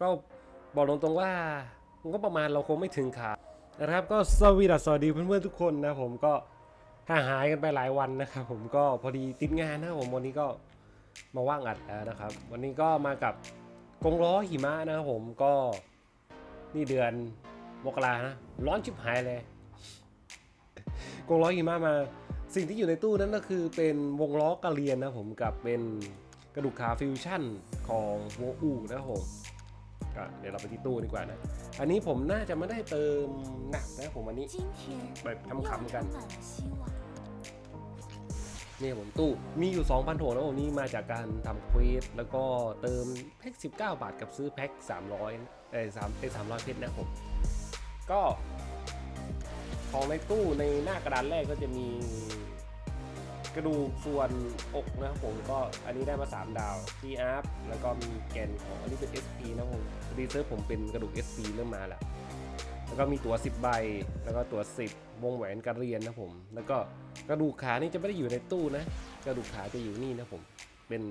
ก็บอกตรงๆว่าก็ประมาณเราคงไม่ถึงขานะครับก็สวีดัสสวัสดีเพื่อนๆทุกคนนะผมก็ห่างหายกันไปหลายวันนะครับผมก็พอดีติดงานนะผมวันนี้ก็มาว่างอัดแล้วนะครับ วันนี้ก็มากับกงล้อหิมะนะครับผมก็นี่เดือนมกรานะร้อนชิบหายเลยกงล้อหิมะมาสิ่งที่อยู่ในตู้นั้นก็คือเป็นวงล้อกระเรียนนะผมกับเป็นกระดูกขาฟิวชั่นของโวอูนะครับผม ก็เดี๋ยวเราไปที่ตู้ดีกว่านะ อันนี้ผมน่าจะไม่ได้เติมหนักนะผมอันนี้แบบคำๆกันเนี่ยผมตู้มีอยู่ 2,000โถนะผมนี่มาจากการทำเควสแล้วก็เติมแพ็ก19 บาทกับซื้อแพ็ก300เอ้สามเอ้สามร้อยเพชรนะผม ก็ของในตู้ในหน้ากระดานแรกก็จะมี กระดูกส่วนอกนะครับผมก็อันนี้ได้มา 3 ดาว T up แล้วก็มีแกนของอันนี้เป็น SP นะผมรีเซิร์ฟผมเป็นกระดูก SP เริ่มมาแล้ว แล้วก็มีตั๋ว10 ใบ แล้วก็ตั๋ว10 วงแหวนการเรียนนะผม แล้วก็กระดูกขานี่จะไม่ได้อยู่ในตู้นะ กระดูกขาจะอยู่นี่นะผม เป็น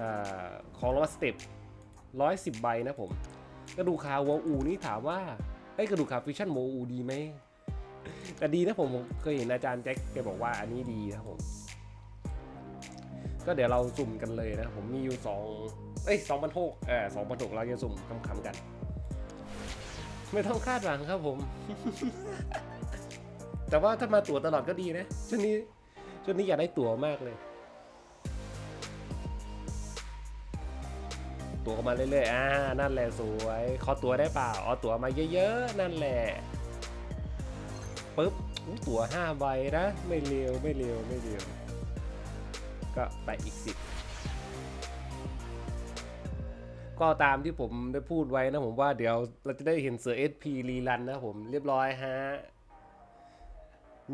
อของรางวัลสเต็ปร้อยสิบใบนะผม กระดูกขาวัวอูนี่ถามว่าไอ้กระดูกขาฟิชชั่นโวอูดีไหม แต่ดีนะผมเคยเห็นอาจารย์แจ็คแกบอกว่าอันนี้ดีนะผม ก็เดี๋ยวเราสุ่มกันเลยนะ ผมมีอยู่สองเอ้ยสองพันหกเออสองพันหกเราจะสุ่มคำๆกัน ไม่ต้องคาดหวังครับผม แต่ว่าถ้ามาตั๋วตลอดก็ดีนะช่วงนี้ช่วงนี้อยากได้ตั๋วมากเลยตั๋วมาเรื่อยๆ อ่า นั่นแหละสวย ขอตั๋วได้เปล่า เอาตั๋วมาเยอะๆ นั่นแหละ ปึ๊บตั๋วห้าใบนะ ไม่เร็วไม่เร็วไม่เร็วก็ไปอีกสิบก็ตามที่ผมได้พูดไว้นะผมว่าเดี๋ยวเราจะได้เห็นเสือ SP รีรันนะผมเรียบร้อยฮะ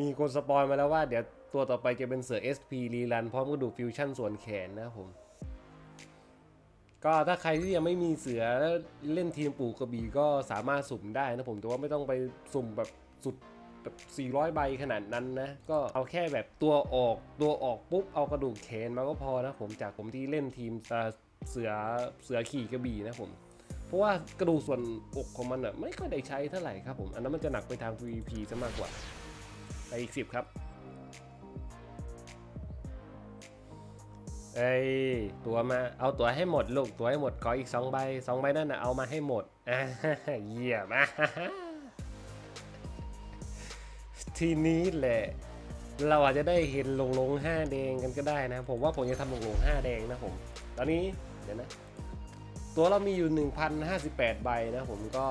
มีคนสปอยมาแล้วว่าเดี๋ยวตัวต่อไปจะเป็นเสือ SP รีรันพร้อมกระดูกฟิวชั่นส่วนแขนนะผม ก็ถ้าใครที่ยังไม่มีเสือเล่นทีมปู่กระบี่ก็สามารถสุ่มได้นะผมแต่ว่าไม่ต้องไปสุ่มแบบสุด แบบ400 ใบขนาดนั้นนะ ก็เอาแค่แบบตัวออกตัวออกปุ๊บเอากระดูกแขนมาก็พอนะผมจากผมที่เล่นทีมเสือเสือขี่กระบี่นะผมเพราะว่ากระดูกส่วนอกของมันอะไม่ค่อยได้ใช้เท่าไหร่ครับผม อันนั้นมันจะหนักไปทาง PVP ซะมากกว่า ไปอีกสิบครับเอ้ตัวมาเอาตัวให้หมดลูกตัวให้หมดขออีกสองใบสองใบนั่นนะเอามาให้หมดอ่าเยี่ยมอะ ทีนี้แหละ เราอาจจะได้เห็นลงลงห้าแดงกันก็ได้นะ ผมว่าผมจะทำลงลงห้าแดงนะผม ตอนนี้เดี๋ยวนะ ตัวเรามีอยู่ 1,058 ใบนะผมก็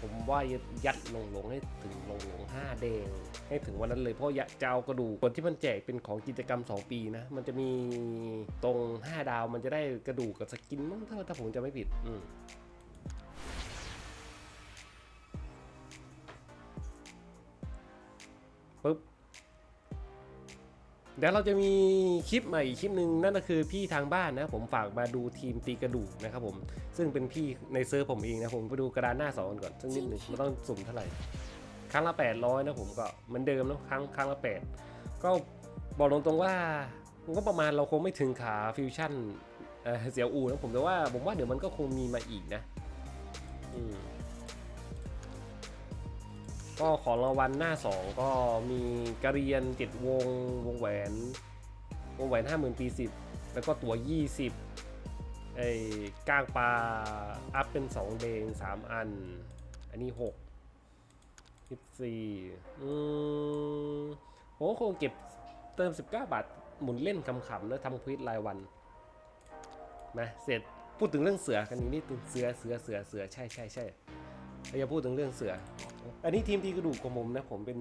ผมว่ายัดลงลงให้ถึงลงลงห้าแดง ให้ถึงวันนั้นเลยเพราะอยากจะเอากระดูกคนที่มันแจกเป็นของกิจกรรม 2 ปีนะ มันจะมีตรง 5 ดาวมันจะได้กระดูกกับสกินมั้งถ้าถ้าผมจะไม่ผิด อืม เดี๋ยวเราจะมีคลิปใหม่อีกคลิปหนึ่งนั่นก็คือพี่ทางบ้านนะผมฝากมาดูทีมตีกระดูกนะครับผมซึ่งเป็นพี่ในเซิร์ฟผมเองนะผมไปดูกระดานหน้าสองก่อนสักนิดหนึ่งมันต้องสุ่มเท่าไหร่ครั้งละ 800 นะผมก็เหมือนเดิมนะครั้งครั้งละ 8 ก็บอกตรงๆว่ามันก็ประมาณเราคงไม่ถึงขาฟิวชั่นเอ่อเสียวอูนะผมแต่ว่าผมว่าเดี๋ยวมันก็คงมีมาอีกนะอืม ก็ของรางวัลหน้า 2 ก็มีกระเรียนเจ็ดวงวงแหวน วงแหวนห้าหมื่นปีสิบแล้วก็ตัว20ไอ้ก้างปลาอัพเป็น 2 เดง 3 อัน อันนี้ 6 14อืมผมคงเก็บเติม 19 บาท หมุนเล่นขำๆแล้วทำควิดรายวันนะเสร็จพูดถึงเรื่องเสือกันอีกนิดนึงเสือเสือเสือเสือใช่ใช่ใช่ เราจะพูดถึงเรื่องเสือ อันนี้ทีมตีกระดูกของผมนะ ผมเป็น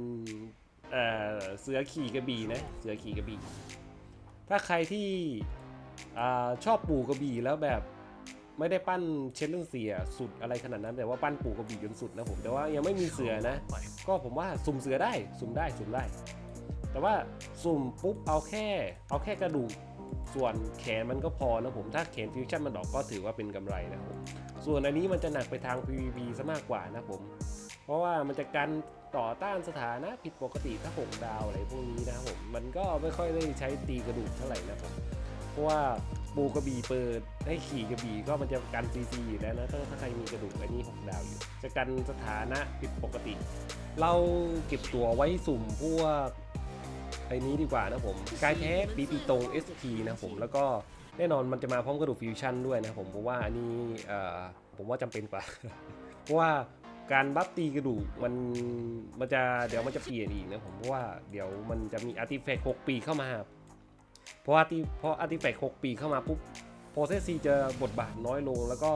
เอ่อเสือขี่กระบี่นะ เสือขี่กระบี่ ถ้าใครที่อ่าชอบปู่กระบี่แล้วแบบไม่ได้ปั้นเชนเรื่องเสียสุดอะไรขนาดนั้น แต่ว่าปั้นปู่กระบี่จนสุดนะผม แต่ว่ายังไม่มีเสือนะ ก็ผมว่าสุ่มเสือได้ สุ่มได้ สุ่มได้ แต่ว่าสุ่มปุ๊บเอาแค่ เอาแค่กระดูก ส่วนแขนมันก็พอนะผมถ้าแขนฟิวชั่นมันดอกก็ถือว่าเป็นกำไรนะผมส่วนอันนี้มันจะหนักไปทาง PVP ซะมากกว่านะผม เพราะว่ามันจะกันต่อต้านสถานะผิดปกติถ้าหกดาวอะไรพวกนี้นะครับผมมันก็ไม่ค่อยได้ใช้ตีกระดูกเท่าไหร่นะผมเพราะว่าปูกระบี่เปิดให้ขี่กระบี่ก็มันจะกันซีซีอยู่แล้วนะถ้าถ้าใครมีกระดูกอันนี้หกดาวอยู่ จะกันสถานะผิดปกติ เราเก็บตัวไว้สุ่มพวก ไอ้นี้ดีกว่านะผมกายแท้ปีปีตรง SP นะผมแล้วก็แน่นอนมันจะมาพร้อมกระดูกฟิวชั่นด้วยนะผมเพราะว่าอันนี้ผมว่าจำเป็นกว่า เพราะว่าการบัฟตีกระดูกมันมันจะเดี๋ยวมันจะเปลี่ยนอีกนะผมเพราะว่าเดี๋ยวมันจะมีอาร์ติแฟกต์6ปีเข้ามาเพราะอาร์ติเพราะอาร์ติแฟกต์6ปีเข้ามาปุ๊บโปรเซสซีจะบทบาทน้อยลงแล้วก็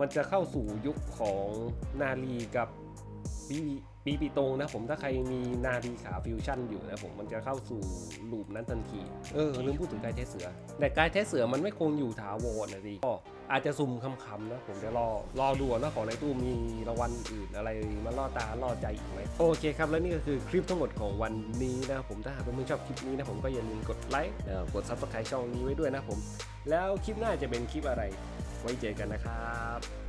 มันจะเข้าสู่ยุคของนาลีกับปี ปีปีตรงนะผมถ้าใครมีนาลีขาฟิวชั่นอยู่นะผมมันจะเข้าสู่ลูปนั้นทันที เออลืมพูดถึงกายเทสเสือ แต่กายเทสเสือมันไม่คงอยู่ถาวรนะดิก็อาจจะซุ่มคำๆนะ ผมจะรอรอดูนะของในตู้มีรางวัลอื่นอะไรมาล่อตาล่อใจอีกไหมโอเคครับ แล้วนี่ก็คือคลิปทั้งหมดของวันนี้นะครับผมถ้าหากเพื่อนๆชอบคลิปนี้นะผมก็อย่าลืมกดไลค์แล้วกดซับสไครต์ช่องนี้ไว้ด้วยนะผม แล้วคลิปหน้าจะเป็นคลิปอะไร ไว้เจอกันนะครับ